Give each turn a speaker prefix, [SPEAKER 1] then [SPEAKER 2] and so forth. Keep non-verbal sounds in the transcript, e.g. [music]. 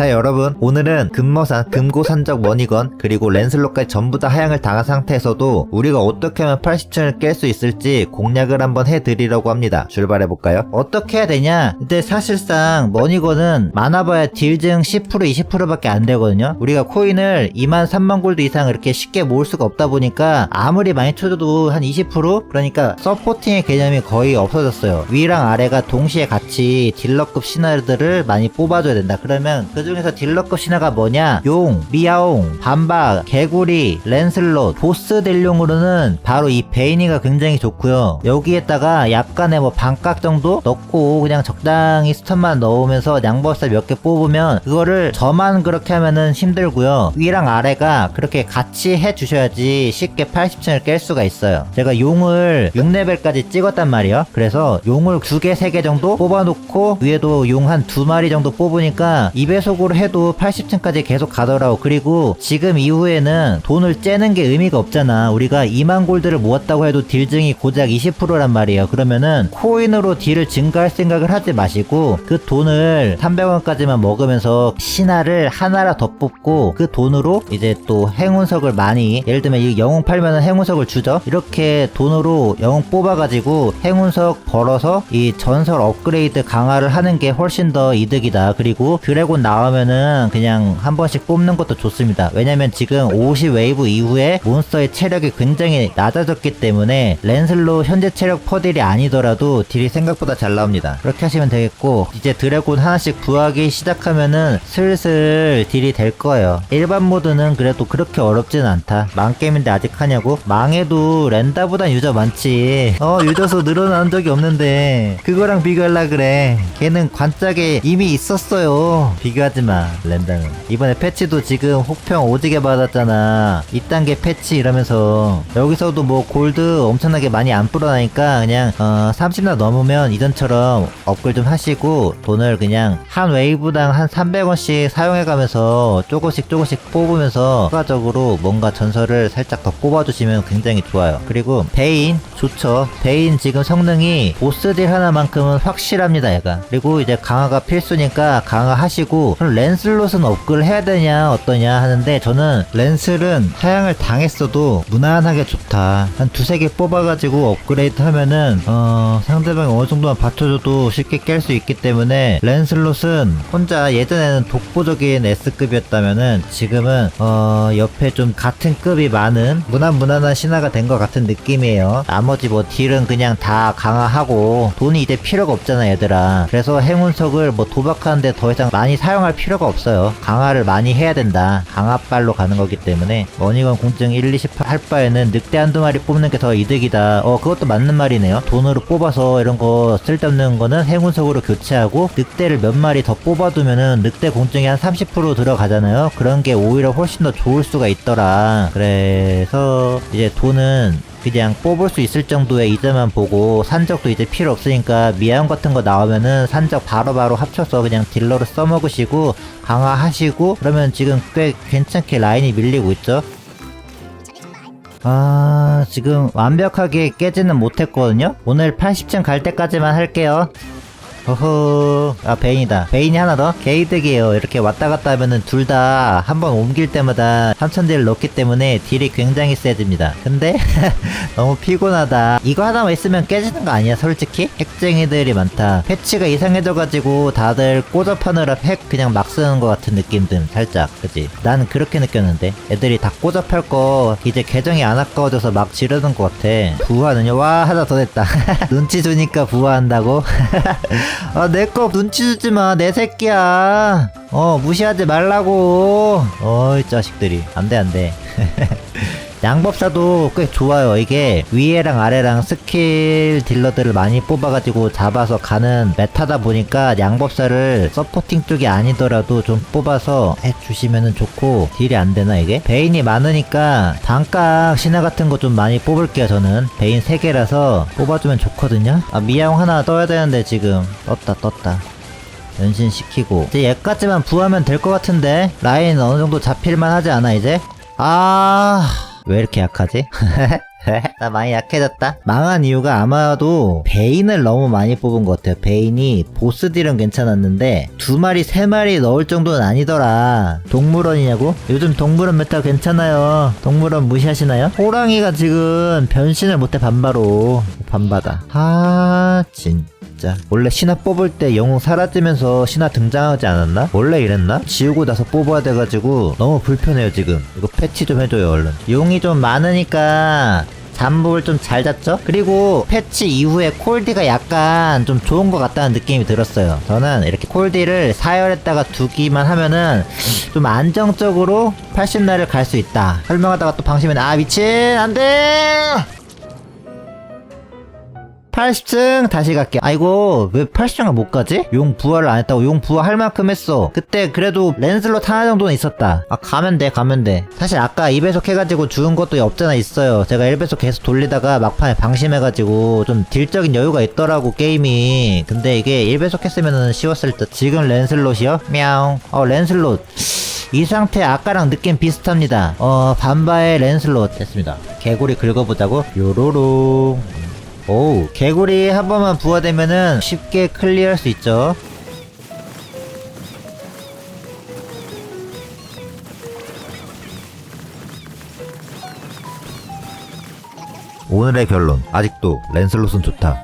[SPEAKER 1] 자 여러분. 오늘은 금머산 금고산적 머니건 그리고 랜슬롯까지 전부 다 하향을 당한 상태에서도 우리가 어떻게 하면 80층을 깰 수 있을지 공략을 한번 해드리려고 합니다. 출발해볼까요? 어떻게 해야 되냐? 근데 사실상 머니건은 많아봐야 딜증 10% 20%밖에 안 되거든요. 우리가 코인을 2만 3만 골드 이상 이렇게 쉽게 모을 수가 없다 보니까 아무리 많이 쳐줘도 한 20% 그러니까 서포팅의 개념이 거의 없어졌어요. 위랑 아래가 동시에 같이 딜러급 신화들을 많이 뽑아줘야 된다. 그러면 그중 에서 딜러급 신화가 뭐냐? 용, 미아옹, 반박, 개구리, 랜슬롯 보스 델용으로는 바로 이 베이니가 굉장히 좋고요. 여기에다가 약간의 뭐 반각 정도 넣고 그냥 적당히 스턴만 넣으면서 양버스 몇개 뽑으면 그거를 저만 그렇게 하면은 힘들고요. 위랑 아래가 그렇게 같이 해주셔야지 쉽게 80층을 깰 수가 있어요. 제가 용을 6레벨까지 찍었단 말이에요. 그래서 용을 두 개, 세개 정도 뽑아놓고 위에도 용한두 마리 정도 뽑으니까 2배속 으로 해도 80층까지 계속 가더라고. 그리고 지금 이후에는 돈을 째는 게 의미가 없잖아. 우리가 2만 골드를 모았다고 해도 딜증이 고작 20%란 말이에요. 그러면은 코인으로 딜을 증가할 생각을 하지 마시고 그 돈을 300원까지만 먹으면서 신화를 하나라 더 뽑고 그 돈으로 이제 또 행운석을 많이 예를 들면 이 영웅 팔면은 행운석을 주죠. 이렇게 돈으로 영웅 뽑아가지고 행운석 벌어서 이 전설 업그레이드 강화를 하는 게 훨씬 더 이득이다. 그리고 드래곤 나 오면은 그냥 한 번씩 뽑는 것도 좋습니다. 왜냐면 지금 50 웨이브 이후에 몬스터의 체력이 굉장히 낮아졌기 때문에 랜슬로 현재 체력 퍼딜이 아니더라도 딜이 생각보다 잘 나옵니다. 그렇게 하시면 되겠고 이제 드래곤 하나씩 구하기 시작하면은 슬슬 딜이 될 거예요. 일반 모드는 그래도 그렇게 어렵진 않다. 망게임인데 아직 하냐고? 망해도 랜다보단 유저 많지. 어 유저 수 늘어난 적이 없는데. 그거랑 비교하려 그래. 걔는 관짝에 이미 있었어요. 비교 하지마 랜다는 이번에 패치도 지금 혹평 오지게 받았잖아. 2단계 패치 이러면서. 여기서도 뭐 골드 엄청나게 많이 안 불어나니까 그냥 어 30나 넘으면 이전처럼 업글 좀 하시고 돈을 그냥 한 웨이브당 한 300원씩 사용해가면서 조금씩 조금씩 뽑으면서 추가적으로 뭔가 전설을 살짝 더 뽑아주시면 굉장히 좋아요. 그리고 베인 좋죠. 베인 지금 성능이 보스딜 하나만큼은 확실합니다 얘가. 그리고 이제 강화가 필수니까 강화하시고 그럼 랜슬롯은 업글 해야 되냐 어떠냐 하는데 저는 랜슬은 사양을 당했어도 무난하게 좋다. 한 두세 개 뽑아가지고 업그레이드 하면은 어 상대방이 어느 정도만 받쳐줘도 쉽게 깰 수 있기 때문에 랜슬롯은 혼자 예전에는 독보적인 S급이었다면은 지금은 어 옆에 좀 같은 급이 많은 무난 무난한 신화가 된 것 같은 느낌이에요. 나머지 뭐 딜은 그냥 다 강화하고 돈이 이제 필요가 없잖아 얘들아. 그래서 행운석을 뭐 도박하는데 더 이상 많이 사용할 필요가 없어요. 강화를 많이 해야 된다. 강화빨로 가는 거기 때문에. 머니건 공증 1, 20할 바에는 늑대 한두 마리 뽑는 게 더 이득이다. 어 그것도 맞는 말이네요. 돈으로 뽑아서 이런 거 쓸데없는 거는 행운석으로 교체하고 늑대를 몇 마리 더 뽑아두면은 늑대 공증이 한 30% 들어가잖아요. 그런 게 오히려 훨씬 더 좋을 수가 있더라. 그래서 이제 돈은 그냥 뽑을 수 있을 정도의 이점만 보고 산적도 이제 필요 없으니까 미아용 같은 거 나오면은 산적 바로 바로 합쳐서 그냥 딜러로 써먹으시고 강화하시고 그러면 지금 꽤 괜찮게 라인이 밀리고 있죠? 아 지금 완벽하게 깨지는 못했거든요? 오늘 80층 갈 때까지만 할게요 허허. 아 베인이다. 베인이 하나 더? 게이득이에요. 이렇게 왔다 갔다 하면은 둘 다 한 번 옮길 때마다 3000딜 넣기 때문에 딜이 굉장히 세집니다. 근데 [laughs] 너무 피곤하다. 이거 하나만 있으면 깨지는 거 아니야 솔직히? 핵쟁이들이 많다. 패치가 이상해져가지고 다들 꼬잡하느라 핵 그냥 막 쓰는 것 같은 느낌 든 살짝. 그지? 난 그렇게 느꼈는데. 애들이 다 꼬잡할 거 이제 계정이 안 아까워져서 막 지르는 것 같아. 부하는요? 와 하나 더 됐다. [laughs] 눈치 주니까 부하한다고 [laughs] 아, 내 거 눈치 주지 마. 내 새끼야. 어, 무시하지 말라고. 어이, 자식들이. 안 돼, 안 돼. [laughs] 양법사도 꽤 좋아요. 이게 위에랑 아래랑 스킬 딜러들을 많이 뽑아가지고 잡아서 가는 메타다 보니까 양법사를 서포팅 쪽이 아니더라도 좀 뽑아서 해주시면 좋고 딜이 안 되나 이게? 베인이 많으니까 단각 신화 같은 거 좀 많이 뽑을게요 저는. 베인 3개라서 뽑아주면 좋거든요. 아 미아용 하나 떠야 되는데 지금 떴다 떴다. 연신시키고 이제 얘까지만 부하면 될 것 같은데 라인 어느 정도 잡힐만 하지 않아 이제? 아... 왜 이렇게 약하지? [laughs] 나 많이 약해졌다. 망한 이유가 아마도 베인을 너무 많이 뽑은 것 같아요. 베인이 보스 딜은 괜찮았는데 두 마리 세 마리 넣을 정도는 아니더라. 동물원이냐고? 요즘 동물원 메타 괜찮아요. 동물원 무시하시나요? 호랑이가 지금 변신을 못해 반바로 반바다. 아 진. 진짜. 원래 신화 뽑을 때 영웅 사라지면서 신화 등장하지 않았나? 원래 이랬나? 지우고 나서 뽑아야 돼가지고 너무 불편해요 지금. 이거 패치 좀 해줘요 얼른. 용이 좀 많으니까 잠복을 좀 잘 잤죠? 그리고 패치 이후에 콜디가 약간 좀 좋은 것 같다는 느낌이 들었어요. 저는 이렇게 콜디를 사열했다가 두기만 하면은 좀 안정적으로 80날을 갈 수 있다. 설명하다가 또 방심해 아 미친! 안 돼 80층 다시 갈게. 아이고 왜 80층을 못 가지? 용 부활을 안 했다고 용 부활할 만큼 했어. 그때 그래도 렌슬롯 하나 정도는 있었다. 아 가면 돼 가면 돼. 사실 아까 2배속 해가지고 죽은 것도 없잖아 있어요. 제가 1배속 계속 돌리다가 막판에 방심해가지고 좀 딜적인 여유가 있더라고 게임이. 근데 이게 1배속 했으면 쉬웠을 듯. 지금 렌슬롯이요? мя우. 어 렌슬롯. 이 상태 아까랑 느낌 비슷합니다. 어 반바의 렌슬롯 됐습니다. 개구리 긁어보자고. 요로롱. 오, 개구리 한 번만 부화되면은 쉽게 클리어할 수 있죠. 오늘의 결론. 아직도 랜슬롯은 좋다.